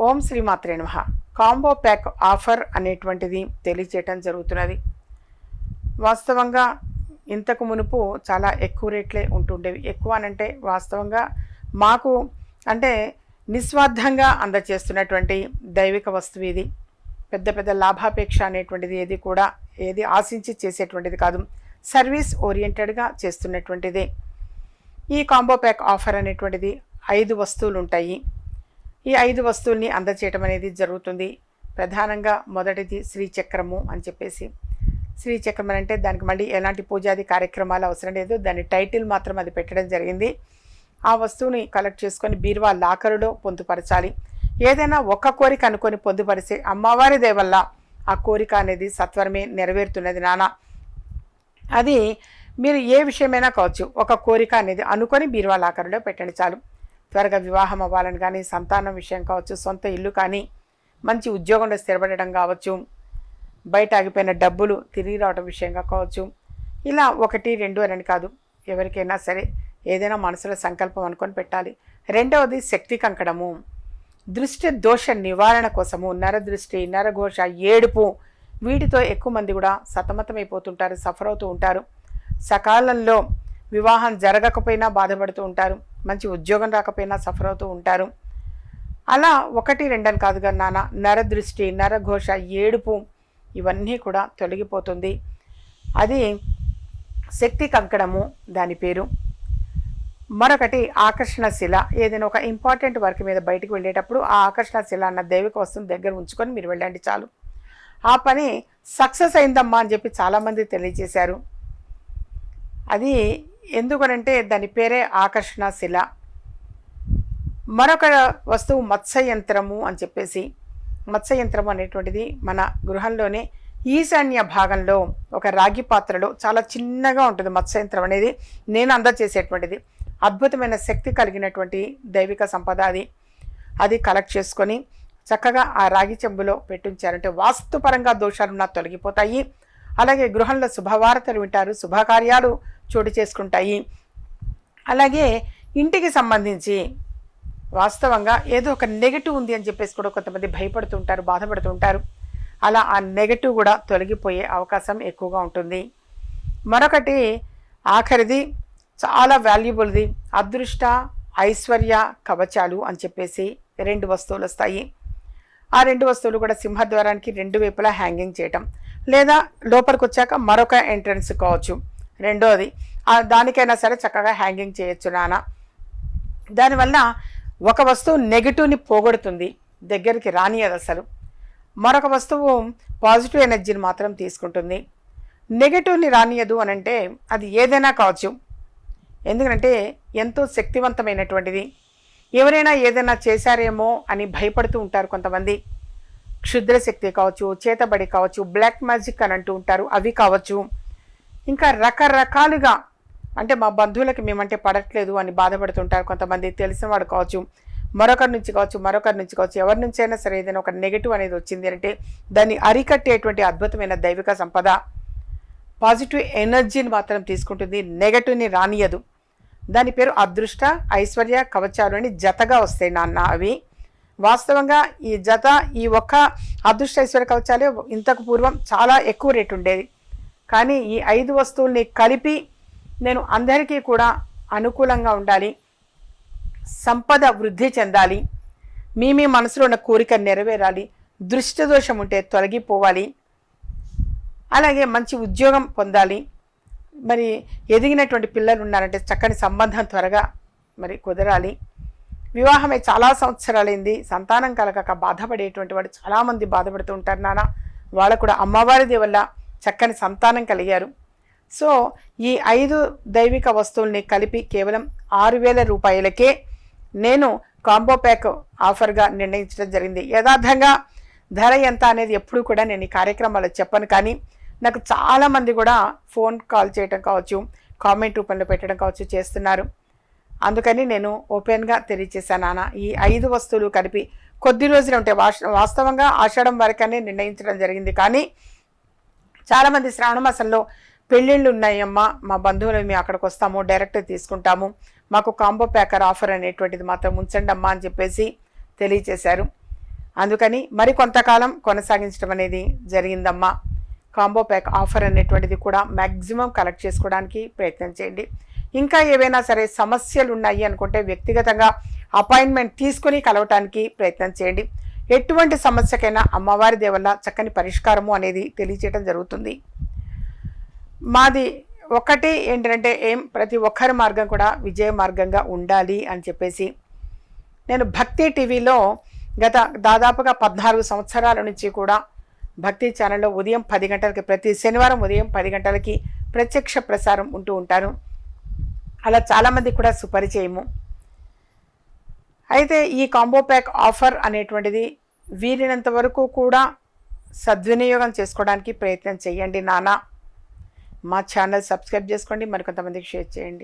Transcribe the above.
ఓం శ్రీ మాత్రే combo pack offer అనేటువంటిది తెలియచేయటం జరుగుతున్నది. వాస్తవంగా ఇంతకు మునుపు చాలా ఎక్కువ రేట్లే ఉంటుండేవి. ఎక్కువ అనంటే వాస్తవంగా మాకు అంటే నిస్వార్థంగా అందచేస్తున్నటువంటి దైవిక వస్తువు ఇది. పెద్ద పెద్ద లాభాపేక్ష అనేటువంటిది ఏది కూడా ఏది ఆశించి చేసేటువంటిది కాదు. సర్వీస్ ఓరియంటెడ్గా చేస్తున్నటువంటిదే. ఈ కాంబో ప్యాక్ ఆఫర్ అనేటువంటిది ఐదు వస్తువులు ఉంటాయి ఈ ఐదు వస్తువుల్ని అందచేయటం అనేది జరుగుతుంది. ప్రధానంగా మొదటిది శ్రీచక్రము అని చెప్పేసి. శ్రీచక్రం అని అంటే దానికి మళ్ళీ ఎలాంటి పూజాది కార్యక్రమాలు అవసరం లేదు. దాని టైటిల్ మాత్రం అది పెట్టడం జరిగింది. ఆ వస్తువుని కలెక్ట్ చేసుకొని బీరువా లాకరులో పొందుపరచాలి. ఏదైనా ఒక్క కోరిక అనుకొని పొందుపరిచే అమ్మవారి వల్ల ఆ కోరిక అనేది సత్వరమే నెరవేరుతున్నది నాన్న అది మీరు ఏ విషయమైనా కావచ్చు ఒక కోరిక అనేది అనుకొని బీరువా లాకరులో పెట్టండి చాలు. త్వరగా వివాహం అవ్వాలని కానీ సంతానం విషయం కావచ్చు సొంత ఇల్లు కానీ మంచి ఉద్యోగంలో స్థిరపడడం కావచ్చు బయట ఆగిపోయిన డబ్బులు తిరిగి రావడం విషయంగా కావచ్చు. ఇలా ఒకటి రెండు అని కాదు. ఎవరికైనా సరే ఏదైనా మనసులో సంకల్పం అనుకొని పెట్టాలి. రెండవది శక్తి కంకణము. దృష్టి దోష నివారణ కోసము నరదృష్టి నరఘోష ఏడుపు వీటితో ఎక్కువ మంది కూడా సతమతమైపోతుంటారు సఫర్ అవుతూ ఉంటారు. సకాలంలో వివాహం జరగకపోయినా బాధపడుతూ ఉంటారు. మంచి ఉద్యోగం రాకపోయినా సఫర్ అవుతూ ఉంటారు. అలా ఒకటి రెండని కాదుగా నాన్న నరదృష్టి నరఘోష ఏడుపు ఇవన్నీ కూడా తొలగిపోతుంది. అది శక్తి కంకణము దాని పేరు. మరొకటి ఆకర్షణ శిల. ఏదైనా ఒక ఇంపార్టెంట్ వర్క్ మీద బయటకు వెళ్ళేటప్పుడు ఆ ఆకర్షణ శిల అన్న దైవిక వస్తువుని దగ్గర ఉంచుకొని మీరు వెళ్ళండి చాలు. ఆ పని సక్సెస్ అయిందమ్మా అని చెప్పి చాలామంది తెలియజేశారు. అది ఎందుకనంటే దాని పేరే ఆకర్షణ శిల. మరొక వస్తువు మత్స్యయంత్రము అని చెప్పేసి మత్స్యయంత్రం అనేటువంటిది మన గృహంలోనే ఈశాన్య భాగంలో ఒక రాగి పాత్రలో చాలా చిన్నగా ఉంటుంది మత్స్యంత్రం అనేది. నేను అందజేసేటువంటిది అద్భుతమైన శక్తి కలిగినటువంటి దైవిక సంపద అది. అది కలెక్ట్ చేసుకొని చక్కగా ఆ రాగి చెంబులో పెట్టించారంటే వాస్తుపరంగా దోషాలు నాకు తొలగిపోతాయి. అలాగే గృహంలో శుభవార్తలు వింటారు శుభకార్యాలు చోటు చేసుకుంటాయి. అలాగే ఇంటికి సంబంధించి వాస్తవంగా ఏదో ఒక నెగటివ్ ఉంది అని చెప్పేసి కూడా కొంతమంది భయపడుతుంటారు బాధపడుతుంటారు అలా ఆ నెగటివ్ కూడా తొలగిపోయే అవకాశం ఎక్కువగా ఉంటుంది. మరొకటి ఆఖరిది చాలా వాల్యుబుల్ది అదృష్ట ఐశ్వర్య కవచాలు అని చెప్పేసి రెండు వస్తువులు వస్తాయి. ఆ రెండు వస్తువులు కూడా సింహద్వారానికి రెండు వైపులా హ్యాంగింగ్ చేయటం. లేదా లోపలికి వచ్చాక మరొక ఎంట్రన్స్ కావచ్చు. రెండోది దానికైనా సరే చక్కగా హ్యాంగింగ్ చేయొచ్చు నాన్న. దానివల్ల ఒక వస్తువు నెగిటివ్ని పోగొడుతుంది దగ్గరికి రానియదు అసలు. మరొక వస్తువు పాజిటివ్ ఎనర్జీని మాత్రం తీసుకుంటుంది. నెగిటివ్ని రానియదు అని అంటే అది ఏదైనా కావచ్చు. ఎందుకంటే ఎంతో శక్తివంతమైనటువంటిది. ఎవరైనా ఏదైనా చేశారేమో అని భయపడుతూ ఉంటారు కొంతమంది. క్షుద్రశక్తి కావచ్చు చేతబడి కావచ్చు బ్లాక్ మ్యాజిక్ అని అంటూ ఉంటారు అవి కావచ్చు. ఇంకా రకరకాలుగా అంటే మా బంధువులకి మేమంటే పడట్లేదు అని బాధపడుతుంటారు. కొంతమంది తెలిసిన వాడు కావచ్చు మరొకరి నుంచి కావచ్చు మరొకరి నుంచి కావచ్చు ఎవరి నుంచి అయినా సరే ఏదైనా ఒక నెగిటివ్ అనేది వచ్చింది అంటే దాన్ని అరికట్టేటువంటి అద్భుతమైన దైవిక సంపద. పాజిటివ్ ఎనర్జీని మాత్రం తీసుకుంటుంది నెగటివ్ని రానియదు. దాని పేరు అదృష్ట ఐశ్వర్య కవచాలు అని జతగా వస్తాయి నాన్న అవి. వాస్తవంగా ఈ జత ఈ ఒక్క అదృష్ట ఐశ్వర్య కవచాలే ఇంతకు పూర్వం చాలా ఎక్కువ రేటు ఉండేది. కానీ ఈ ఐదు వస్తువుల్ని కలిపి నేను అందరికీ కూడా అనుకూలంగా ఉండాలి. సంపద వృద్ధి చెందాలి. మీ మీ మనసులో ఉన్న కోరిక నెరవేరాలి. దృష్టి దోషం ఉంటే తొలగిపోవాలి. అలాగే మంచి ఉద్యోగం పొందాలి. మరి ఎదిగినటువంటి పిల్లలు ఉన్నారంటే చక్కని సంబంధం త్వరగా మరి కుదరాలి. వివాహమై చాలా సంవత్సరాలైంది. సంతానం కలగక బాధపడేటువంటి వాడు చాలామంది బాధపడుతూ ఉంటారు నాన్న. వాళ్ళకు కూడా అమ్మవారిది వల్ల చక్కని సంతానం కలిగారు. సో ఈ ఐదు దైవిక వస్తువుల్ని కలిపి కేవలం ఆరు వేల రూపాయలకే నేను కాంబో ప్యాక్ ఆఫర్గా నిర్ణయించడం జరిగింది. యథార్థంగా ధర ఎంత అనేది ఎప్పుడు కూడా నేను ఈ కార్యక్రమాలు చెప్పను. కానీ నాకు చాలామంది కూడా ఫోన్ కాల్ చేయడం కావచ్చు కామెంట్ రూపంలో పెట్టడం కావచ్చు చేస్తున్నారు. అందుకని నేను ఓపెన్గా తెలియచేశాను నాన్న ఈ ఐదు వస్తువులు కలిపి కొద్ది రోజులు ఉంటే వాస్తవంగా ఆషాఢం వరకనే నిర్ణయించడం జరిగింది. కానీ చాలామంది శ్రావణ మాసంలో పెళ్ళిళ్ళు ఉన్నాయమ్మా. మా బంధువులు మేము అక్కడికి వస్తాము డైరెక్ట్ తీసుకుంటాము. మాకు కాంబో ప్యాకర్ ఆఫర్ అనేటువంటిది మాత్రం ఉంచండి అమ్మా అని చెప్పేసి తెలియచేశారు. అందుకని మరి కొంతకాలం కొనసాగించడం అనేది జరిగిందమ్మా. కాంబో ప్యాక్ ఆఫర్ అనేటువంటిది కూడా మ్యాక్సిమం కలెక్ట్ చేసుకోవడానికి ప్రయత్నం చేయండి. ఇంకా ఏవైనా సరే సమస్యలు ఉన్నాయి అనుకుంటే వ్యక్తిగతంగా అపాయింట్మెంట్ తీసుకుని కలవటానికి ప్రయత్నం చేయండి. ఎటువంటి సమస్యకైనా అమ్మవారి దేవల్ల చక్కని పరిష్కారము అనేది తెలియచేయడం జరుగుతుంది. మాది ఒకటి ఏంటంటే ఏం ప్రతి ఒక్కరి మార్గం కూడా విజయ మార్గంగా ఉండాలి అని చెప్పేసి. నేను భక్తి టీవీలో గత దాదాపుగా పద్నాలుగు సంవత్సరాల నుంచి కూడా భక్తి ఛానల్లో ఉదయం పది గంటలకి ప్రతి శనివారం ఉదయం పది గంటలకి ప్రత్యక్ష ప్రసారం ఉంటూ ఉంటాను. అలా చాలామంది కూడా సుపరిచయము. అయితే ఈ కాంబో ప్యాక్ ఆఫర్ అనేటువంటిది వీలైనంత వరకు కూడా సద్వినియోగం చేసుకోవడానికి ప్రయత్నం చేయండి నానా. మా ఛానల్ సబ్స్క్రైబ్ చేసుకోండి మరికొంతమందికి షేర్ చేయండి.